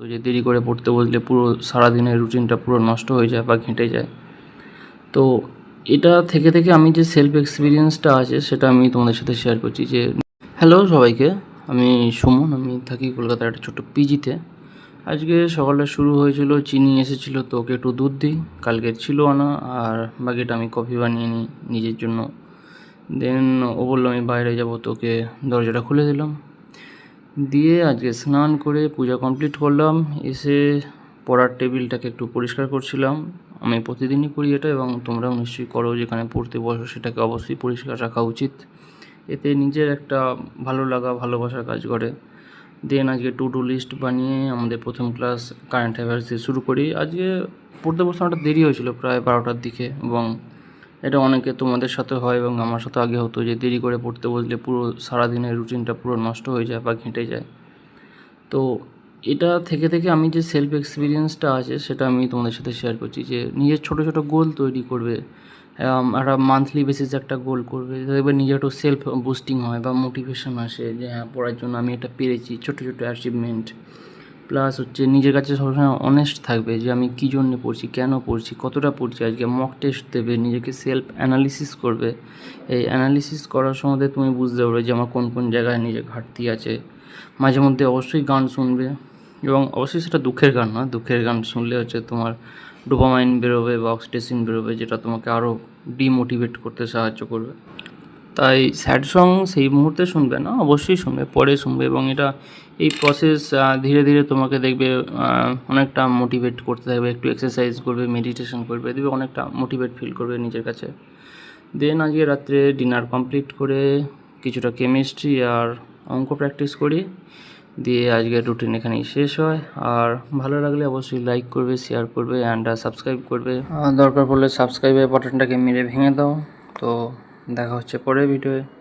তো যে দেরি করে পড়তে বসলে পুরো সারাদিনের রুটিনটা পুরো নষ্ট হয়ে যায় বা ঘেঁটে যায়। তো এটা থেকে থেকে আমি যে সেলফ এক্সপিরিয়েন্সটা আছে সেটা আমি তোমাদের সাথে শেয়ার করছি যে হ্যালো সবাইকে, আমি সুমন, আমি থাকি কলকাতার একটা ছোট্ট পিজিতে। আজকে সকালে শুরু হয়েছিল, চিনি এসেছিল তো ওকে একটু দুধ দিই কালকে ছিল না আর বাকিটা আমি কফি বানিয়ে নিই নিজের জন্য। দেন ও বলল আমি বাইরে যাব তোকে দরজাটা খুলে দিলাম। দিয়ে আজকে স্নান করে পূজা কমপ্লিট করলাম। এসে পড়ার টেবিলটাকে একটু পরিষ্কার করছিলাম। আমি প্রতিদিনই করি এটা এবং তোমরাও নিশ্চয়ই করো, যেখানে পড়তে বসো সেটাকে অবশ্যই পরিষ্কার রাখা উচিত। এতে নিজের একটা ভালো লাগা, ভালোবাসার কাজ করে। দেন আজকে টু টু লিস্ট বানিয়ে আমাদের প্রথম ক্লাস কারেন্ট অ্যাফেয়ার্স দিয়ে শুরু করি। আজকে পড়তে বসতে দেরি হয়েছিল, প্রায় বারোটার দিকে এবং এটা অনেকে তোমাদের সাথে হয় এবং আমার সাথে আগে হতো যে দেরি করে পড়তে বসলে পুরো সারাদিনের রুটিনটা পুরো নষ্ট হয়ে যায় বা ঘেঁটে যায়। তো এটা থেকে থেকে আমি যে সেলফ এক্সপিরিয়েন্সটা আছে সেটা আমি তোমাদের সাথে শেয়ার করছি যে নিজের ছোটো ছোটো গোল তৈরি করবে একটা মান্থলি বেসিস একটা গোল করবে দেখবে নিজে একটু সেলফ বুস্টিং হয় বা মোটিভেশন আসে যে হ্যাঁ পড়ার জন্য আমি এটা পেরেছি, ছোটো ছোটো অ্যাচিভমেন্ট প্লাস হচ্ছে নিজের কাছে সবসময় অনেস্ট থাকবে যে আমি কী জন্য পড়ছি, কেন পড়ছি, কতটা পড়ছি, আজকে মক টেস্ট দেবে, নিজেকে সেলফ অ্যানালিসিস করবে। এই অ্যানালিসিস করার সময় তুমি বুঝতে পারবে যে আমার কোন কোন জায়গায় নিজের ঘাটতি আছে। মাঝে মধ্যে অবশ্যই গান শুনবে এবং অবশ্যই সেটা দুঃখের গান নয়, দুঃখের গান শুনলে হচ্ছে তোমার ডোপামাইন বেরোবে বা অক্সিটেসিন বেরোবে যেটা তোমাকে আরও ডিমোটিভেট করতে সাহায্য করবে। তাই স্যাড সং সেই মুহূর্তে শুনবে না, অবশ্যই শুনবে, পরে শুনবে এবং এটা এই প্রসেস ধীরে ধীরে তোমাকে দেখবে অনেকটা মোটিভেট করতে থাকবে, একটু এক্সারসাইজ করবে মেডিটেশন করবে, দেখবে অনেকটা মোটিভেট ফিল করবে নিজের কাছে। দেন আজকে রাত্রে ডিনার কমপ্লিট করে কিছুটা কেমিস্ট্রি আর অঙ্ক প্র্যাকটিস করি, দিয়ে আজকের রুটিন এখানেই শেষ হয়। আর ভালো লাগলে অবশ্যই লাইক করবে শেয়ার করবে অ্যান্ড সাবস্ক্রাইব করবে। দরকার পড়লে সাবস্ক্রাইবের বাটনটাকে মেরে ভেঙে দাও। তো দেখা হচ্ছে পরের ভিডিওয়ে।